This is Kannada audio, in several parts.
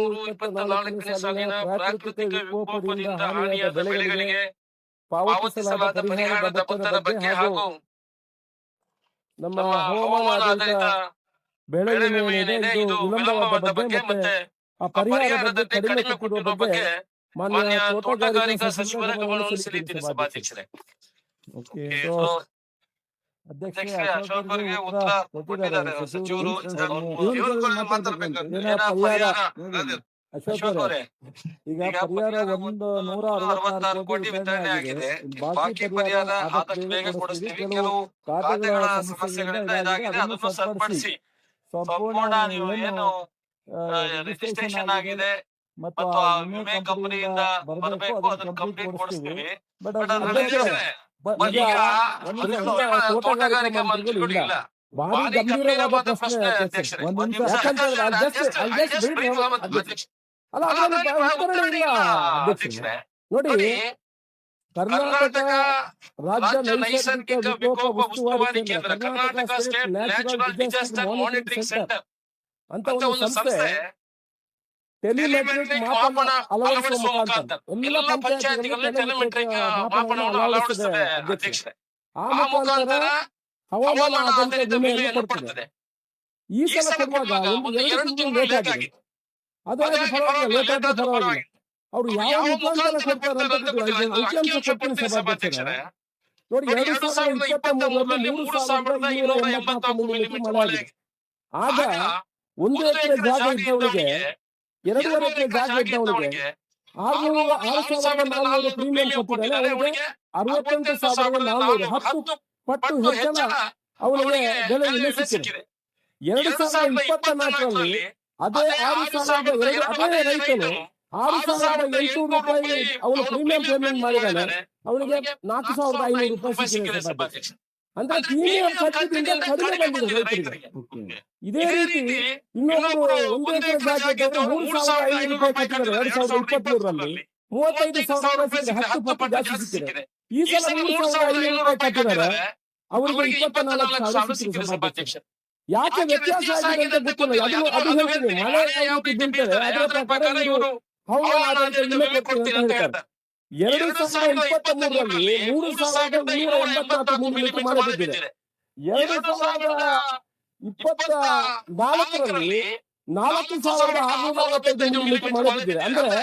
ಮೂರು ಇಪ್ಪತ್ನಾಲ್ಕನೇ ಸಾಲಿನ ಪ್ರಾಕೃತಿಕ ವಿಕೋಪದಿಂದ ಹಾನಿಯಾದ ಬೆಳೆಗಳಿಗೆ ಪಾವತಿಸಲಾದ ಪರಿಹಾರದ ಮೊತ್ತದ ಬಗ್ಗೆ ಹಾಗೂ ನಮ್ಮ ಹವಾಮಾನ ಆಧಾರಿತ ಬೆಳೆ ವಿಮೆ ಏನಿದೆ ಇದು ವಿಳಂಬವಾದ ಬಗ್ಗೆ ಮತ್ತೆ ಆ ಪರಿಹಾರದ ಕಡಿಮೆ ಕೊಟ್ಟಿರುವ ಬಗ್ಗೆ ಮಾನ್ಯ ತೋಟಗಾರಿಕಾ ಸಚಿವರ ಗಮನಕ್ಕೆ ಸಲ್ಲಿಸಿದ್ದೀನಿ ಸಭಾಧ್ಯಕ್ಷರೇ. ಓಕೆ ಉತ್ತರ ಕೊಟ್ಟಿದ್ದಾರೆ. ಸಚಿವರು ಅಶೋಕ್ ಅವರೇ. ಈಗ ಪರಿಹಾರ ಒಂದು ನೂರ ಅರವತ್ತಾರು ಕೋಟಿ ವಿತರಣೆ ಆಗಿದೆ. ಬಾಕಿ ಪರಿಹಾರ ಆದಷ್ಟು ಬೇಗ ಕೊಡಿಸ್ತೀವಿ. ಕೆಲವು ಖಾತೆಗಳ ಸಮಸ್ಯೆಗಳಿಂದ ಇದಾಗಿದೆ. ಅದನ್ನು ಸರಿಪಡಿಸಿ. ಸಂಪೂರ್ಣ ನೀವು ಏನು ರಿಜಿಸ್ಟ್ರೇಷನ್ ಆಗಿದೆ ಮತ್ತು ವಿಮೆ ಕಂಪನಿಯಿಂದ ಬರಬೇಕು ಅದನ್ನು ಕಂಪ್ಲೀಟ್ ಕೊಡಿಸ್ತೀವಿ. ಬಟ್ ತೋಟಗಾರಿಕಾ ಮಂತ್ರಿಗಳು ಇಲ್ಲ ಭಾರಿ ಗಂಭೀರವಾದ ಪ್ರಶ್ನೆ. ಅಲ್ಲ. ನೋಡಿ ಕರ್ನಾಟಕ ರಾಜ್ಯ ನೈಸರ್ಗಿಕ ವಿಕೋಪ ಉಸ್ತುವಾರಿ ಕೇಂದ್ರ Karnataka state natural disaster monitoring centre ಅಂತ ಒಂದು ಸಂಸ್ಥೆ ಟೆಲಿಮೆಟ್ರಿಕ್ ಮಾಪನ ಅಳವಡಿಸುವ ಮುಖಾಂತರ. ಎಲ್ಲ ಪಂಚಾಯತ್ಗಳಲ್ಲಿ ಟೆಲಿಮೆಟ್ರಿಕ್ ಮಾಪನವನ್ನು ಅಳವಡಿಸುತ್ತದೆ ಅಧ್ಯಕ್ಷರೇ. ಆ ಮುಖಾಂತರ ಹವಾಮಾನ ಆಧಾರಿತ ವಿಮೆಯನ್ನು ಕೊಡ್ತದೆ. ಈ ಸಲ ಕೊಡುವಾಗ ಒಂದು ಎರಡು ತಿಂಗಳು ಲೇಟ್ ಆಗಿದೆ. ಅದಾಗಿ ಪರವಾಗಿಲ್ಲ ಲೇಟ್ ಆದ್ರೆ ಪರವಾಗಿಲ್ಲ. ಅವ್ರು ಯಾವ ಮುಖಾಂತರ ಕೊಡ್ತಾರೆ ಅಂತ ಅಂಕಿಅಂಶ ಕೊಡ್ತೀನಿ ಸಭಾಧ್ಯಕ್ಷರೇ. ನೋಡಿ ಎರಡು ಸಾವಿರದ ಇಪ್ಪತ್ತ ಮೂರರಲ್ಲಿ ಮೂರು ಸಾವಿರದ ಇನ್ನೂರ ಎಂಬತ್ನಾಲ್ಕು ಮಿಲಿಮೀಟರ್ ಮಳೆ ಆಗಿದೆ. ಆಗ ಒಂದು ಎಕರೆ ಜಾಗ ಇದ್ದವರಿಗೆ ಎರಡೂವರೆ ಎಕರೆ ಜಾಗ ಇದ್ದವರಿಗೆ ಆರ್ನೂರ ಆರು ಸಾವಿರದ ನಾಲ್ನೂರು ಪ್ರೀಮಿಯಂ ಕೊಟ್ಟಿದ್ದಾರೆ. ಅವರಿಗೆ ಅರವತ್ತೆಂಟು ಸಾವಿರದ ನಾಲ್ನೂರು ಹತ್ತು ಪಟ್ಟು ಹೆಚ್ಚಳ ಅವರಿಗೆ ಬೆಲೆ ವಿಮೆ ಸಿಕ್ಕಿದೆ. ಎರಡು ಸಾವಿರದ ಇಪ್ಪತ್ತ ನಾಲ್ಕರಲ್ಲಿ ಅದೇ ಆರು ಸಾವಿರದ ಎರಡು ಅದೇ ರೈತನು ಆರು ಸಾವಿರದ ಎಂಟುನೂರು ರೂಪಾಯಿ ಅವನು ಪ್ರೀಮಿಯಂ ಪೇಮೆಂಟ್ ಮಾಡಿದ್ದಾನೆ. ಅವನಿಗೆ ನಾಲ್ಕು ಸಾವಿರದ ಐನೂರು ರೂಪಾಯಿ ಸಿಕ್ಕಿದೆ. ಅಂದ್ರೆ ಪ್ರೀಮಿಯಂ ಕಟ್ಟಿದಿಂದ ಕಡಿಮೆ ಬಂದಿದೆ ರೈತರಿಗೆ. ಇದೇ ರೀತಿ ಇನ್ನೊಂದು ಒಂದು ಎಕರೆ ಜಾಗಕ್ಕೆ ಮೂರು ಸಾವಿರದ ಐನೂರು ರೂಪಾಯಿ ಕಟ್ಟಿದ್ದಾರೆ. ಎರಡ್ ಸಾವಿರದ ಇಪ್ಪತ್ಮೂರರಲ್ಲಿ ಮೂವತ್ತೈದು ಸಾವಿರ ರೂಪಾಯಿ ಹತ್ತು ಪಟ್ಟು ಜಾಸ್ತಿ ಸಿಕ್ಕಿದೆ. ಈ ಸಲ ಮೂರು ಸಾವಿರದ ಐನೂರು ರೂಪಾಯಿ ಕಟ್ಟಿದ್ದಾರೆ. ಅವರಿಗೆ ಇಪ್ಪತ್ನಾಲ್ಕು ಸಾವಿರ ಸಿಕ್ಕಿದೆ ಸಭಾಧ್ಯಕ್ಷ ಯಾಕೆ ವ್ಯತ್ಯಾಸ ಆಗಿದೆ ಅಂತ ಗೊತ್ತಿಲ್ಲ. ಅದು ಅದು ಹೇಳ್ತೀನಿ. ಮಳೆ ಯಾವ ರೀತಿ ಅದರ ಪ್ರಕಾರ ಇವರು ಹೌದು ಅಂತ ಹೇಳ್ತಾರೆ. ಎರಡು ಸಾವಿರದ ಇಪ್ಪತ್ತ ಮೂರರಲ್ಲಿ ಮೂರು ಸಾವಿರದ ಇನ್ನೂರ ಎಂಬತ್ನಾಲ್ಕು ಮಿಲಿಮೀಟರ್ ಮಳೆ ಬಿದ್ದಿದೆ ಎರಡು ಸಾವಿರದ ಇಪ್ಪತ್ತ ನಾಲ್ಕರಲ್ಲಿ ನಾಲ್ಕು ಸಾವಿರದ ಆರುನೂರ ನಲವತ್ತೈದು ಮಿಲಿಮೀಟರ್ ಮಳೆ ಬಿದ್ದಿದೆ ಅಂದ್ರೆ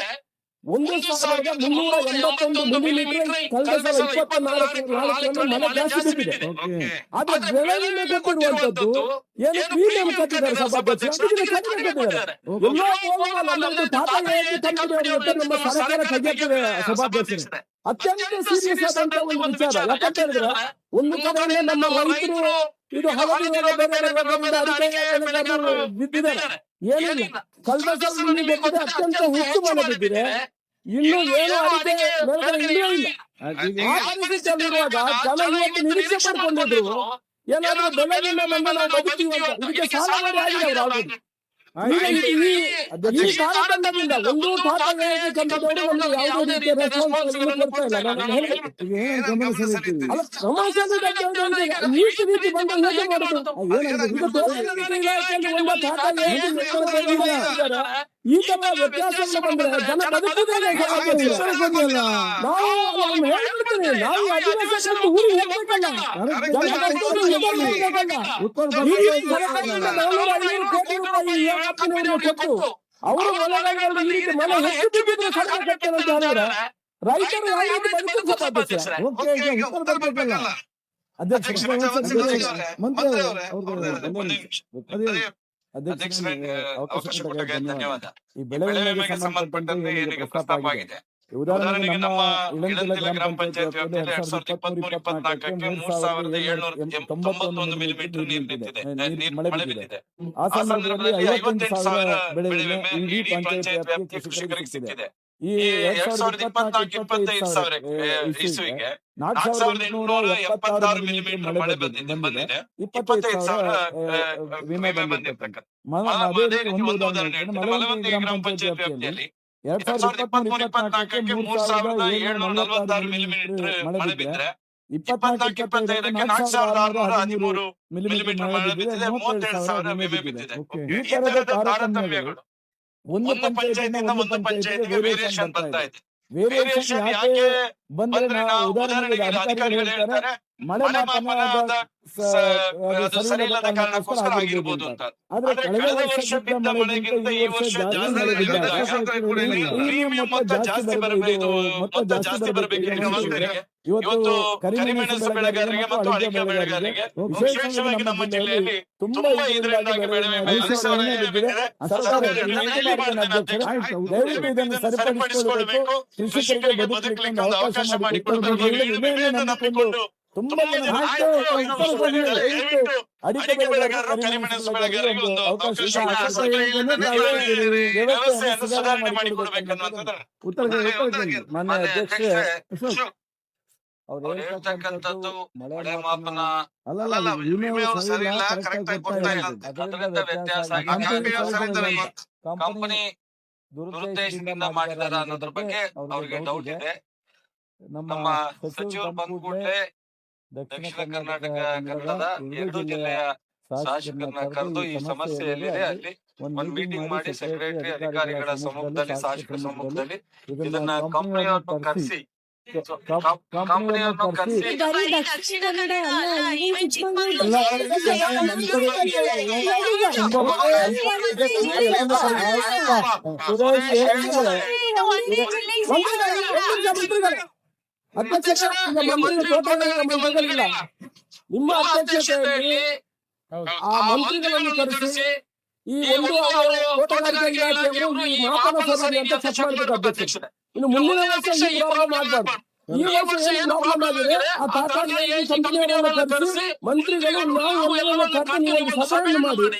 ಒಂದು ಸಾವಿರದ ಮುನ್ನೂರ ಎಂಬತ್ತೊಂದು ಮಿಲಿಮೀಟರ್ ಕಳೆದ ಸಲ ಇಪ್ಪತ್ನಾಲ್ಕು ನಾಲ್ಕು ಮನೆ ಜಾಸ್ತಿ ಬಿಟ್ಟಿದೆ ಆದ್ರೆ ಬೆಳೆ ವಿಮೆ ಕೊಟ್ಟಿರುವಂತದ್ದು ಏನು ಪ್ರೀಮಿಯಂ ಕಟ್ಟಿದ್ದಾರೆ ಸಭಾಧ್ಯಕ್ಷ ಕಟ್ಟಿದ್ದಾರೆ ಎಲ್ಲ ಅಂತ ನಮ್ಮ ಸರ್ಕಾರ ಕೈಗೆತ್ತಿದೆ ಸಭಾಧ್ಯಕ್ಷರೇ. ಅತ್ಯಂತ ಸೀರಿಯಸ್ ಆದಂತ ಒಂದು ವಿಚಾರ. ಯಾಕಂತ ಹೇಳಿದ್ರೆ ಒಂದು ಕಡೆ ನಮ್ಮ ರೈತರು ಇದು ಬಿದ್ದಿದ್ದಾರೆ. ಏನಿಲ್ಲ. ಕಳೆದ ಸಲ ಗೊತ್ತಿದೆ ಅತ್ಯಂತ ಹೆಚ್ಚು ಮಳೆ ಬಿದ್ದಿದೆ. ಇನ್ನು ಏನು ಅಡಿಕೆ ಇನ್ನೂ ಇಲ್ಲ. ಆ ಪರಿಸ್ಥಿತಿಯಲ್ಲಿರುವಾಗ ಜನ ಇವತ್ತು ನಿರೀಕ್ಷೆ ಪಡ್ಕೊಂಡಿದ್ರು. ಏನಾದ್ರೂ ಬೆಳೆ ವಿಮೆ ಬಂದ ನಾವು ಬದುಕ್ತೀವಿ ಅಂತ. ಇದಕ್ಕೆ ಸಾಲ ಮಾಡಿ ಅವ್ರು ಒಂದು ಟಾಟಾ ಏಜ್ ಕಂಪನಿಯವರು ನಮ್ಗೆ ಯಾವುದೇ ರೀತಿಯ ರೆಸ್ಪಾನ್ಸಿಬಿಲಿಟಿ ಕೊಡ್ತಾ ಇಲ್ಲ ನಾನು ಹೇಳ್ಬೇಕು. ಅಲ್ಲ ಸಮಾಜದ ಬಗ್ಗೆ ಅವ್ರಿಗೆ ನೀತಿ ರೀತಿ ಬಂದ ಹೇಗೆ ಮಾಡೋದು ಏನಾಗಿದೆ? ಈಗ ತೋಟಗಾರಿಕೆ ಇಲಾಖೆಯಲ್ಲಿ ಒಂದು ಟಾಟಾ ಏಜ್ ಕಂಪನಿ ಇದ್ದಾರೆ. ಈ ತರ ವ್ಯತ್ಯಾಸಗಳು ಬಂದ್ರೆ ಜನ ಬದುಕುವುದೇ ಸಮಾಜದಲ್ಲಿ. ನಾವು ಅವ್ರನ್ನ ಹೇಳ್ಬಿಡ್ತೀನಿ ನಾವು ಅಧಿವೇಶನಕ್ಕೆ ಊರಿಗೆ ಕೋಟಿ ರೂಪಾಯಿ ಕೊಟ್ಟು? ಅವರು ಮನೆಗಳಲ್ಲಿ ಈ ರೀತಿ ಮನೆ ಹೆಚ್ಚು ಬಿದ್ದಿದ್ರೆ ಸರ್ಕಾರ ಅಂತ ಹೇಳಿದ್ರೆ ರೈತರು ಅಧ್ಯಕ್ಷ ಮಂತ್ರಿ ಅಧ್ಯಕ್ಷ ಧನ್ಯವಾದ. ಈ ಬೆಳೆ ಸಂಬಂಧಪಟ್ಟಂತೆ ಪ್ರಸ್ತಾಪ ಆಗಿದೆ. ಉದಾಹರಣೆಗೆ ನಮ್ಮ ಇಳಂದಲ ಗ್ರಾಮ ಪಂಚಾಯತ್ ವ್ಯಾಪ್ತಿಯಲ್ಲಿ ಎರಡ್ ಸಾವಿರದ ಇಪ್ಪತ್ಮೂರು ಇಪ್ಪತ್ನಾಲ್ಕಕ್ಕೆ ಮೂರ್ ಸಾವಿರದ ಏಳ್ನೂರ ತೊಂಬತ್ತೊಂದು ಮಿಲಿಮೀಟರ್ ನೀರು ನಿಂತಿದೆ. ಮಳೆ ಬಿದ್ದಿದೆ. ಆ ಸಂದರ್ಭದಲ್ಲಿ ಐವತ್ತೆಂಟು ಸಾವಿರ ಬೆಳೆ ವಿಮೆ ಇಡೀ ಪಂಚಾಯತ್ ವ್ಯಾಪ್ತಿಯ ಕೃಷಿಕರಿಗೆ ಸಿಕ್ಕಿದೆ ಈ ಎರಡ್ ಸಾವಿರದ ಇಪ್ಪತ್ನಾಲ್ಕು ಇಪ್ಪತ್ತೈದು ಸಾವಿರ ಇಸ್ವಿಗೆ ನಾಲ್ಕು ಸಾವಿರದ ಎಂಟುನೂರ ಎಪ್ಪತ್ತಾರು ಮಿಲಿಮೀಟರ್ ಮಳೆ ಬಂದಿದೆ ಬಂದಿದೆ ಇಪ್ಪತ್ತೈದು ಸಾವಿರ ವಿಮೆ ಬಂದಿರ್ತಕ್ಕಂಥ. ಅದೇ ರೀತಿ ಒಂದು ಉದಾಹರಣೆ ಮಲವಂತಿ ಗ್ರಾಮ ಪಂಚಾಯತ್ ವ್ಯಾಪ್ತಿಯಲ್ಲಿ ಎರಡ್ ಸಾವಿರದ ಇಪ್ಪತ್ಮೂರು ಇಪ್ಪತ್ನಾಲ್ಕಕ್ಕೆ ಮೂರ್ ಸಾವಿರದ ಏಳ್ನೂರ ನಲವತ್ತಾರು ಮಿಲಿಮೀಟರ್ ಮಳೆ ಬಿದ್ದರೆ ಇಪ್ಪತ್ನಾಲ್ಕು ಇಪ್ಪತ್ತೈದಕ್ಕೆ ನಾಲ್ಕು ಸಾವಿರದ ಆರುನೂರ ಹದಿಮೂರು ಮಿಲಿಮೀಟರ್ ಮಳೆ ಬಿದ್ದಿದೆ ಮೂವತ್ತೆರಡು ಸಾವಿರ ವಿಮೆ ಬಿದ್ದಿದೆ ಈ ತರದ ತಾರತಮ್ಯಗಳು ಒಂದು ಪಂಚಾಯತಿಯಿಂದ ಒಂದು ಪಂಚಾಯತಿಗೆ ವೇರಿಯೇಷನ್ ಬರ್ತಾ ಇದೆ. ವೇರಿಯೇಷನ್ ವೇರಿಯೇಷನ್ ಯಾಕೆ ಬಂದ್ರೆ ನಾವು ಉದಾಹರಣೆಗೆ ಅಧಿಕಾರಿಗಳು ಹೇಳ್ತಾರೆ ಮಳೆ ಮಳೆ ಮಾಪನ ಮಾಪನ ಸ- ಅದು ಸರಿ ಇಲ್ಲದ ಕಾರಣಕ್ಕೋಸ್ಕರ ಆಗಿರ್ಬೋದು ಅಂತ. ಆದ್ರೆ ಕಳೆದ ವರ್ಷ ಬಿದ್ದ ಮಳೆಗಿಂತ ಈ ವರ್ಷ ಜಾಸ್ತಿ ಮೊತ್ತ ಜಾಸ್ತಿ ಬರಬೇಕು. ಮೊತ್ತ ಜಾಸ್ತಿ ಬರಬೇಕು ಇವತ್ತು ಕರಿಮೆಣಸು ಬೆಳೆಗಾರರಿಗೆ ಮತ್ತು ಅಡಿಕೆ ಬೆಳೆಗಾರರಿಗೆ ವಿಶೇಷವಾಗಿ ನಮ್ಮ ಜಿಲ್ಲೆಯಲ್ಲಿ ತುಂಬಾ ಇದರಿಂದಾಗಿ ಬೆಳೆ. ದಯವಿಟ್ಟು ಇದನ್ನು ಸರಿಪಡಿಸಿಕೊಳ್ಳಬೇಕು. ಕೃಷಿಕರಿಗೆ ಬದುಕಲಿಕ್ಕೆ ಒಂದು ಅವಕಾಶ ಮಾಡಿಕೊಡಬೇಕು. ತುಂಬಾ ಅಡಿಕೆ ಬೆಳೆಗಾರರು ಕರಿಮೆಣಸು ಬೆಳೆಗಾರರಿಗೆ ಒಂದು ವ್ಯವಸ್ಥೆಯನ್ನು ಸುಧಾರಣೆ ಮಾಡಿಕೊಡ್ಬೇಕನ್ನುವಂಥದ್ದು ಉತ್ತರ ಮಾನ್ಯ ಅಧ್ಯಕ್ಷರೇ ಅವ್ರು ಅವ್ರು ಹೇಳ್ತಕ್ಕಂಥದ್ದು ಮಳೆ ಮಾಪನ ಅಲ್ಲಲ್ಲ ವಿಮೆ ಸರಿ ಇಲ್ಲ ಕರೆಕ್ಟ್ ಆಗಿ ಕೊಡ್ತಾ ಇಲ್ಲ. ಅದರಿಂದ ವ್ಯತ್ಯಾಸ ಕಂಪನಿ ದುರುದ್ದೇಶದಿಂದ ಮಾಡಿದಾರ ಅನ್ನೋದ್ರ ಬಗ್ಗೆ ಅವ್ರಿಗೆ ಡೌಟ್ ಇದೆ. ನಮ್ಮ ಸಚಿವರು ಬಂದ ಕೂಡಲೇ ದಕ್ಷಿಣ ಕರ್ನಾಟಕ ಕನ್ನಡದ ಎರಡು ಜಿಲ್ಲೆಯ ಶಾಸಕರನ್ನ ಕರೆದು ಈ ಸಮಸ್ಯೆ ಎಲ್ಲಿದೆ ಅಲ್ಲಿ ಒಂದ್ ಮೀಟಿಂಗ್ ಮಾಡಿ ಸೆಕ್ರೆಟರಿ ಅಧಿಕಾರಿಗಳ ಸಮ್ಮುಖದಲ್ಲಿ ಶಾಸಕರ ಸಮ್ಮುಖದಲ್ಲಿ ಇದನ್ನ ಕಂಪನಿಯವ್ರನ್ನು ಕರೆಸಿ ಕಂಪನಿಯವ್ರನ್ನು ಕರೆಸಿ ಬರೀ ದಕ್ಷಿಣ ಕನ್ನಡ ನಿಮ್ಮ ಅಧ್ಯಕ್ಷತೆಯಲ್ಲಿ ಆ ಮಂತ್ರಿಗಳನ್ನು ಕರೆಸಿ ಈ ಒಂದು ತೋಟಗಾರಿಕೆ ಇಲಾಖೆಯವರು ಈ ಮಾಪನ ಸಭೆ ಅಂತ ಸೆಟ್ ಮಾಡಬೇಕು ಅಧ್ಯಕ್ಷ ಇನ್ನು ಮುಂದಿನ ವರ್ಷ ಈ ಪ್ರಾಬ್ಲಮ್ ಮಾಡಬಾರ್ದು? ಈ ವರ್ಷ ಏನು ಪ್ರಾಬ್ಲಮ್ ಆಗಿದೆ ಆ ಕಂಪನಿಯವರನ್ನು ಕರೆಸಿ ಮಂತ್ರಿಗಳು ನಾವು ಎಲ್ಲರನ್ನ ಕರೆದು ನೀವು ಒಂದು ಸಭೆಯನ್ನು ಮಾಡಿ.